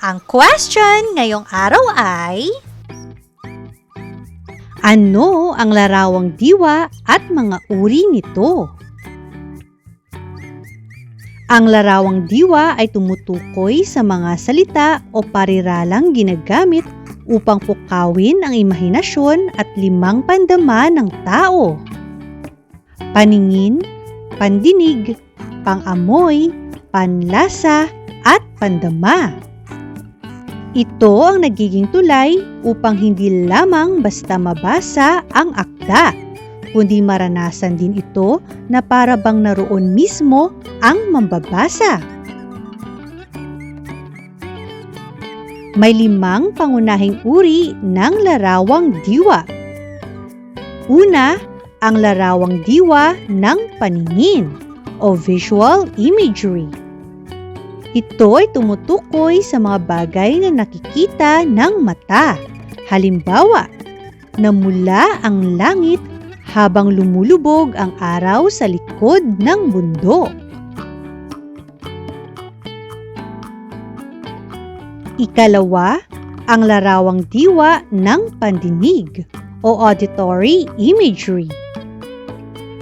Ang question ngayong araw ay... Ano ang larawang diwa at mga uri nito? Ang larawang diwa ay tumutukoy sa mga salita o pariralang ginagamit upang pukawin ang imahinasyon at limang pandama ng tao. Paningin, pandinig, pangamoy, panlasa, at pandama. Ito ang nagiging tulay upang hindi lamang basta mabasa ang akda, kundi maranasan din ito na para bang naroon mismo ang mambabasa. May limang pangunahing uri ng larawang diwa. Una, ang larawang diwa ng paningin o visual imagery. Ito ay tumutukoy sa mga bagay na nakikita ng mata. Halimbawa, namula ang langit habang lumulubog ang araw sa likod ng bundok. Ikalawa, ang larawang diwa ng pandinig o auditory imagery.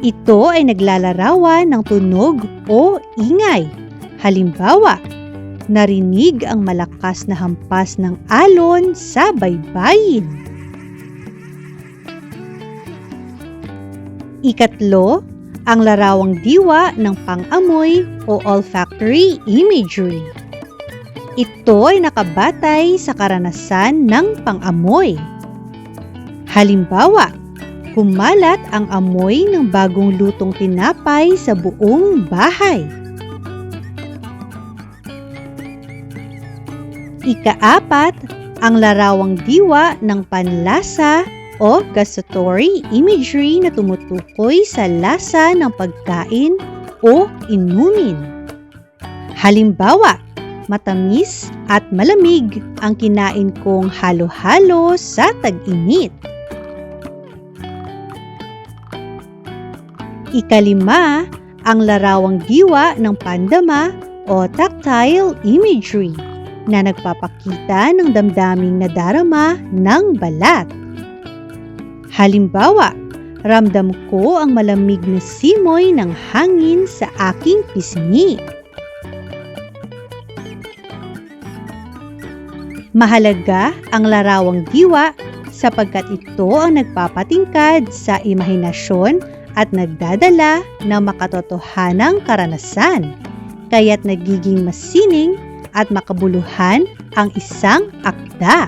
Ito ay naglalarawan ng tunog o ingay. Halimbawa, narinig ang malakas na hampas ng alon sa baybayin. Ikatlo, ang larawang diwa ng pangamoy o olfactory imagery. Ito ay nakabatay sa karanasan ng pangamoy. Halimbawa, kumalat ang amoy ng bagong lutong tinapay sa buong bahay. Ikaapat, ang larawang diwa ng panlasa o gustatory imagery na tumutukoy sa lasa ng pagkain o inumin. Halimbawa, matamis at malamig ang kinain kong halo-halo sa tag-init. Ikalima, ang larawang diwa ng pandama o tactile imagery na nagpapakita ng damdaming nadarama ng balat. Halimbawa, ramdam ko ang malamig na simoy ng hangin sa aking pisngi. Mahalaga ang larawang diwa sapagkat ito ang nagpapatingkad sa imahinasyon at nagdadala ng makatotohanang karanasan. Kaya't nagiging masining at makabuluhan ang isang akda.